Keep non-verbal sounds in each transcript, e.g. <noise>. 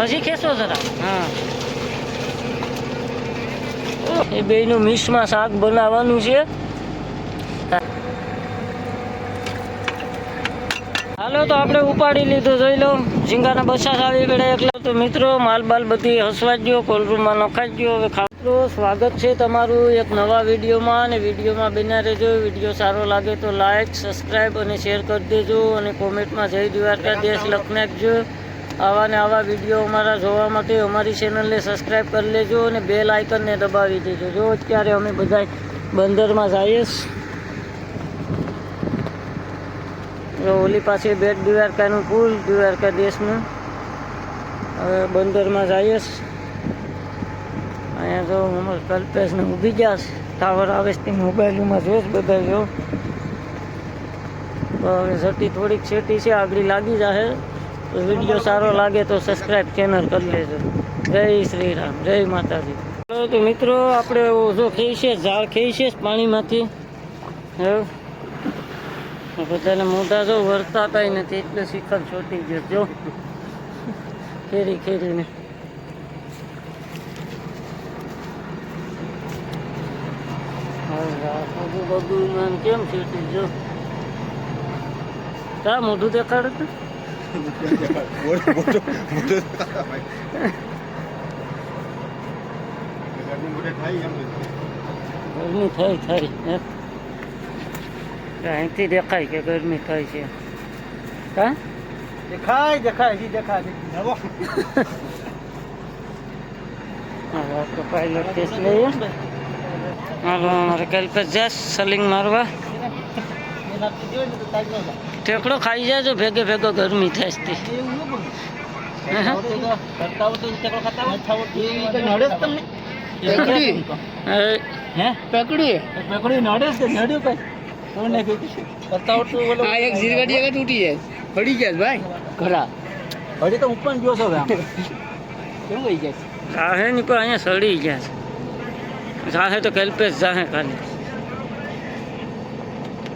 હજી ખેંચો જરા? હા. એ બેયનું મિક્સમાં શાક બનાવવાનું છે. હાલો તો આપણે ઉપાડી લીધું જોઈ લો. ઝીંગાના બસાસ આવી ગયા એટલે તો મિત્રો માલ બાલ બધી હસવા ગયો કોલરૂમમાં નખાઈ ગયો. હવે ખાતો સ્વાગત છે તમારું એક નવા વિડીયોમાં. અને વિડીયોમાં બન્યા રહેજો. વીડિયો સારો લાગે તો લાઇક સબસ્ક્રાઈબ અને શેર કરી દેજો. અને કોમેન્ટમાં જય દ્વારકાધીશ. લખી નાખજો આવા ને આવા વીડિયો અમારા જોવા માટે અમારી ચેનલને સબસ્ક્રાઈબ કરી લેજો અને બેલ આઇકનને દબાવી દેજો જો અત્યારે અમે બધા બંદરમાં જઈએ. જો ઓલી પાસે બેટ દ્વારકાનું પુલ, દ્વારકા દેશનું હવે બંદરમાં જઈએ. અહીંયા જો અમારે કલ્પેશને ઊભી ગયા ટાવર આવે છે તે મોબાઈલમાં જોઈશ બધા જો તો હવે સટી થોડીક સેટી છે, આગળ લાગી જશે વીડિયો સારો લાગે તો સબસ્ક્રાઈબ ચેનલ કરી લેજો. જય શ્રી રામ જય માતાજી. તો મિત્રો, આપણે ઓછો ખેઈ છે, ઝાડ ખેઈ છે પાણીમાંથી. બધાને મોઢા જો વરસાતા નથી, એટલે શિખર છોટી ગયો. જો. ખેરી ખેરીને. બધું કેમ છૂટી જો કા મોઢું દેખાડે તું ગરમી થઈ થઈ હે અહીંથી દેખાય કે ગરમી થઈ છે હા દેખાય દેખાય હજી દેખાય નવો હવે આપણે પાયલોટ ટેસ્ટ લઈએ હાલો અમારે કલ્પેશ જાસ સલિંગ મારવા ઠેકડો ખાઈ જાજો ભેગે ભેગો ગરમી થાય છે તે. હવે પકડી. પકડી. નડે છે નડ્યું કઈ. તમને કરતા આવડતું બોલો આ એક ઝીરગાડી આગળ તૂટી જાય. પડી જાય ભાઈ. ખરા હજી તો ઉપર ગયો છો હવે આમ. કેવું થઈ ની પણ અહીંયા સડી ગયા છે. જાહે તો કેલ્પેશ જાહે ખાલી.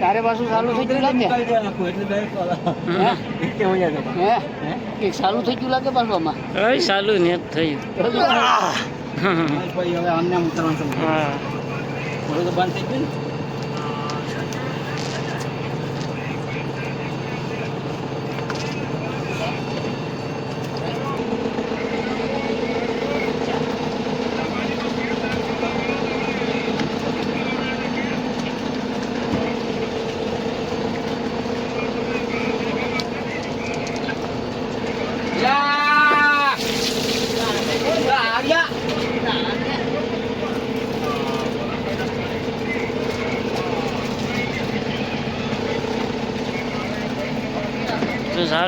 તારે પાછું ચાલુ થઈ ગયું લાગે? એક ચાલુ થઈ ગયું લાગે પાછું આમાં? હવે સાલું ને થઈ થયું. હવે અન્ય ઉતરવાનું બંધ થઈ ગયું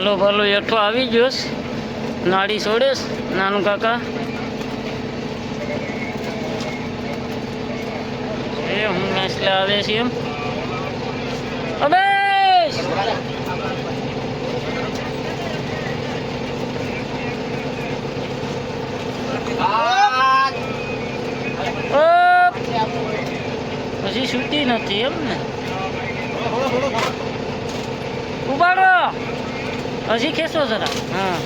તો ભાલો એઠો આવી ગયો નાડી છોડેશ નાનું કાકા. આવે છે એમ. અબે! હજી છૂટી નથી એમ ને. ઉબાડો હજી ખેંચો જરા. હા.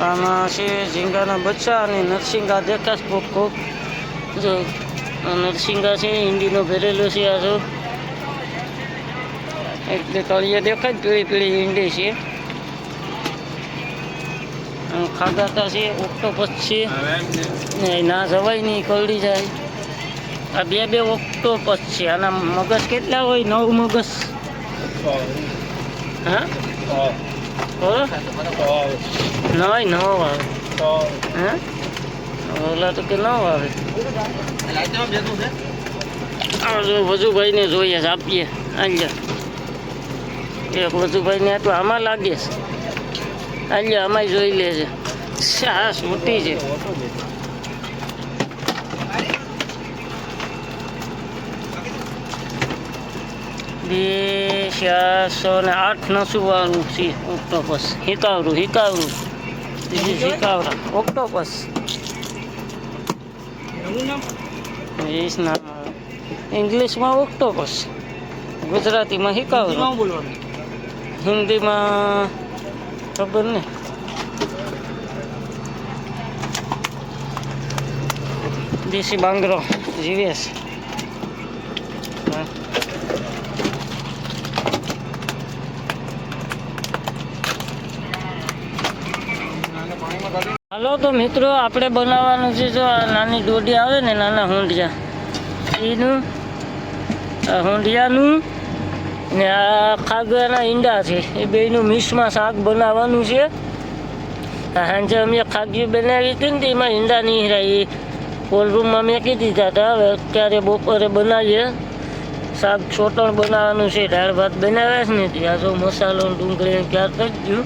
આમાં છે ઝીંગાના બચ્ચા અને નરસિંગા દેખાશ કોક કોક. જો નરસિંગા છે ઈંડીનો ભરેલો છે આ જો. એટલે તળિયે દેખાય પીળી પીળી ઈંડી છે. ખાગાતા છે, ઓક્ટોપસ છે. ને ના જવાય નહીં કરડી જાય. આ બે બે ઓક્ટોપસ છે. આના મગજ કેટલા હોય? નવ મગજ. હા? નવાય, નવ આવે. હા? ઓલા તો કે નવ આવે. વજુભાઈને જોઈએ આપીએ. આલ્ય. એક વજુભાઈને આટલું આમાં લાગે છે. આલ્ય અમે જોઈ લે છે. સાસ મોટી છે. બે ચારસો ને આઠ નસુવાનું છે ઓક્ટોપસ. હિકાવરું હિકાવરું. હિકાવરા. ઓક્ટોપસ. વીસ નામ ઇંગ્લિશમાં ઓક્ટોપસ. ગુજરાતીમાં હિકાવરું. હિન્દીમાં ખબર ને દેશી બાંગરો, જીવેશ. હા. હાલો તો મિત્રો, આપણે બનાવવાનું છે જો, આ નાની ડોડી આવે ને, નાના હુંડિયા. એનું હુંડિયાનું ને આ ખાગવાના ઈંડા છે. એ બેયનું મિક્સમાં શાક બનાવવાનું છે. સાંજે અમે ખાગ્યું બનાવી હતી ને તો એમાં ઈંડા નહીં રહ્યા એ કોલરૂમમાં મેકી દીધા હતા હવે અત્યારે બપોરે બનાવીએ. શાક ચોટણ બનાવવાનું છે, દાળ ભાત બનાવ્યા છે ને ત્યાં તો મસાલો ડુંગળી ત્યાં થઈ ગયું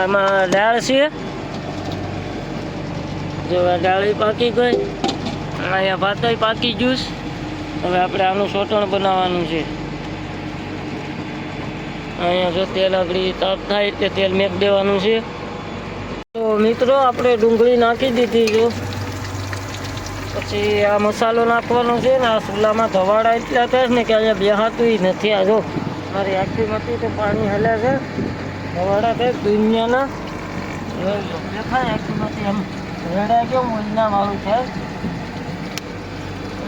આમાં દાળ છે. જો ડાળી પાકી ગઈ. અહીંયા ભાતય પાકી જ્યુસ હવે આપણે આનું છોટણ બનાવવાનું છે. અહીંયા જો તેલ આગળ તાપ થાય એટલે તેલ મેક દેવાનું છે. તો મિત્રો, આપણે ડુંગળી નાખી દીધી જો. પછી આ મસાલો નાખવાનો છે ને, આ ચૂલામાં ધવાડા એટલા થાય ને કે અહીંયા બેહાતું નથી આ જો. મારી આખીમાંથી તો પાણી હલે છે. ધવાડા થાય દુનિયાના. દેખાય આખીમાંથી આમ રેડા મોજના વાળું છે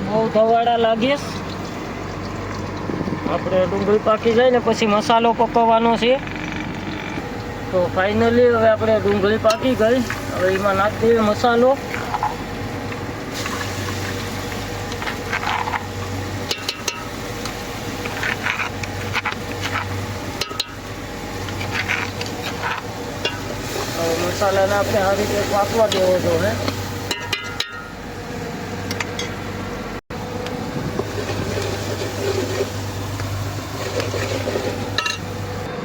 બહુ ધવાડા લાગીશ આપણે ડુંગળી પાકી જાય ને પછી મસાલો પકવવાનો છે. તો ફાઇનલી હવે આપણે ડુંગળી પાકી ગઈ. હવે એમાં નાખી દઈએ મસાલો. મસાલાને આપણે આ રીતે પાકવા દેવો જોઈએ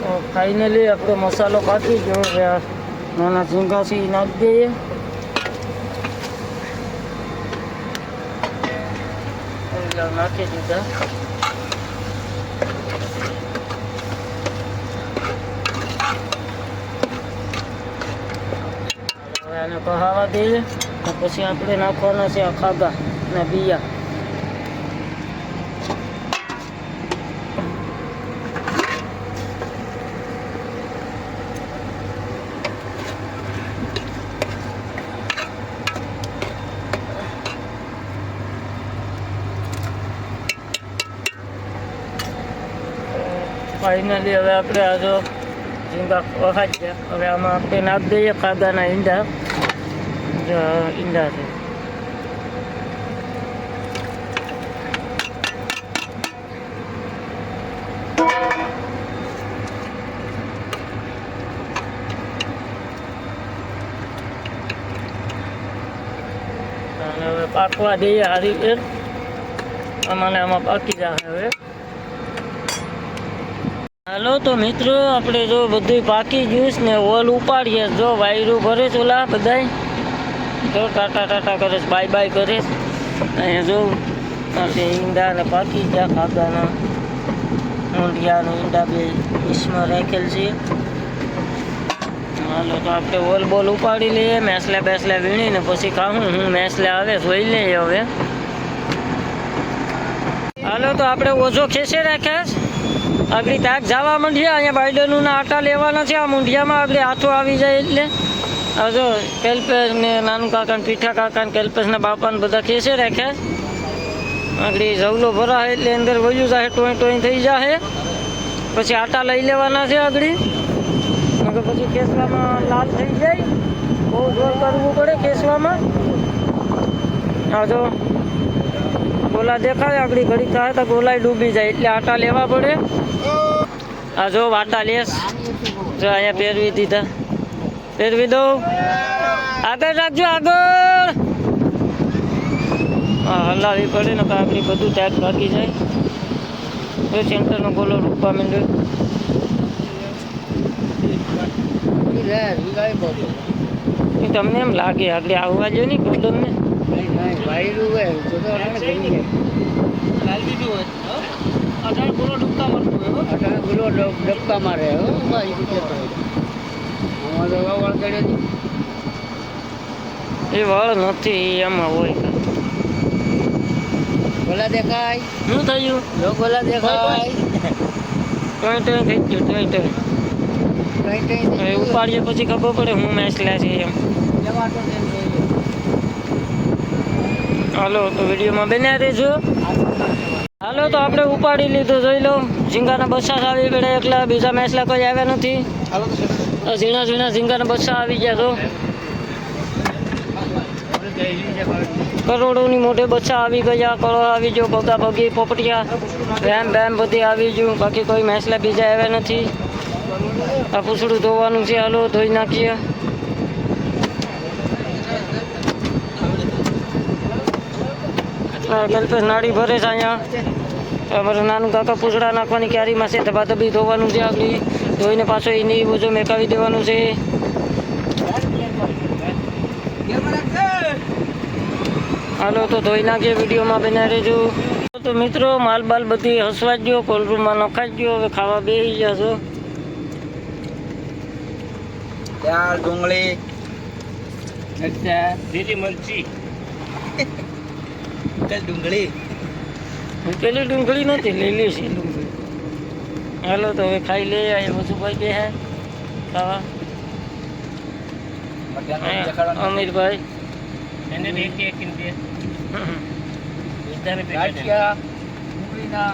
તો ફાઇનલી આપણે મસાલો કાઢી ગયો નાના ઝીંગાસી નાખી દઈએ નાખી દીધા હવે આને કહાવા દઈએ પછી આપણે નાખવાના છે આ ખાગા ને બિયા ફાઇનલી હવે આપણે આ જો ઝીંગા વહાજ છે હવે આમાં આપણે નાખી દઈએ ખાગાના ઈંડા. જો ઈંડા છે. અને હવે પાકવા દઈએ આ રીતે આમાં ને આમાં પાકી જશે હવે. હાલો તો મિત્રો, આપણે જો બધું પાકી ગયું ને ઓલ ઉપાડીએ જો વાયરું ભરે છે ઓલા બધાય. જો ટાટા ટાટા કરે છે, બાય બાય કરે અહીંયા જો આપણે ઈંડા ને પાકી ગયા ખાગાના ઊંધિયા ને ઈંડા બે ઈસમાં રાખેલ છે. હાલો તો આપણે ઓલ બોલ ઉપાડી લઈએ, મેસલે બેસલે વીણીને પછી ખાવું હું મેસલે આવે, જોઈ લઈએ હવે. હાલો તો આપણે ઓછો ખેંચી રાખ્યા આગળ તાક જવા માંડ્યા અહીંયા બાઈડનના આટા લેવાના છે. આ મૂંઢિયામાં આગળ હાથો આવી જાય એટલે. આ જો કેલ્પેશ ને નાનું કાકા ને પીઠા કાકા ને કેલ્પેસ ને બાપા ને બધા ખેસે રાખ્યા છે આગળ જવલો ભરાય એટલે અંદર વયું જાય ટોઈ ટોઈ થઈ જાય પછી આટા લઈ લેવાના છે આગળ. પછી કેસવામાં લાલ થઈ જાય. બહુ જોર કરવું પડે કેસવામાં જો ગોલા દેખાય. આગળ ઘડી થાય તો ગોલાય ડૂબી જાય એટલે આટા લેવા પડે. આ જો વાટા લેસ જો અહીંયા પહેરવી દીધા. પહેરવી દઉં. આગળ રાખજો, આગળ. હા હલાવી પડે ને કાંકરી બધું ટાઈટ બાકી જાય. તો સેન્ટરનો ગોલો રૂપવા માંડ્યો તમને એમ લાગે આગળ આવવા જોઈએ ને ગોલમને ડબકા મારે હો. ભાઈ વાળ કર્યો એ વાળ નથી એમાં હોય ગોલા દેખાય? શું થયું? જો ગોલા દેખાય. ટોઈ ટોઈ થઈ ગયું કઈ કઈ ઉપાડીએ પછી ખબર પડે હું મેસલા છે એમ. હાલો તો વિડીયોમાં બન્યા રહેજો. હાલો, તો આપણે ઉપાડી લીધું, જોઈ લો. ઝીંગાના બસ્સા આવી પડે એકલા, બીજા મેસલા કોઈ આવ્યા નથી. ઝીણા ઝીણા ઝીંગાના બસ્સા આવી ગયા તો. કરોડોની મોઢે બચ્ચા આવી ગયા કળો આવી ગયો, પગા પગી પોપટિયા બેમ બેમ બધી આવી ગયું, બાકી કોઈ મેસલા બીજા આવ્યા નથી. આ પૂછડું ધોવાનું છે, હાલો, ધોઈ નાખીએ. કલ્પેશ નાડી ભરે છે અહીંયા. અમારું નાનું કાકા પૂછડા નાખવાની ક્યારીમાં છે ધબાધબી ધોવાનું છે આગળ ધોઈને પાછો એની બોજો મેકાવી દેવાનું છે. હાલો તો ધોઈ નાખીએ વિડીયોમાં બન્યા રહેજો. તો મિત્રો માલ બાલ બધી હસવા જ ગયો કોલરૂમમાં નખાઈ ગયો હવે ખાવા બેસી જશો દાળ ડુંગળી. લીલી મરચી. <laughs> કઈ ડુંગળી. પેલી ડુંગળી નથી લીલી છે ડુંગળી. હાલો તો હવે ખાઈ લઈએ આ વસુભાઈ બે હે ખાવા અમીરભાઈ. એને એક હમ. ગાંઠિયા ડુંગળીના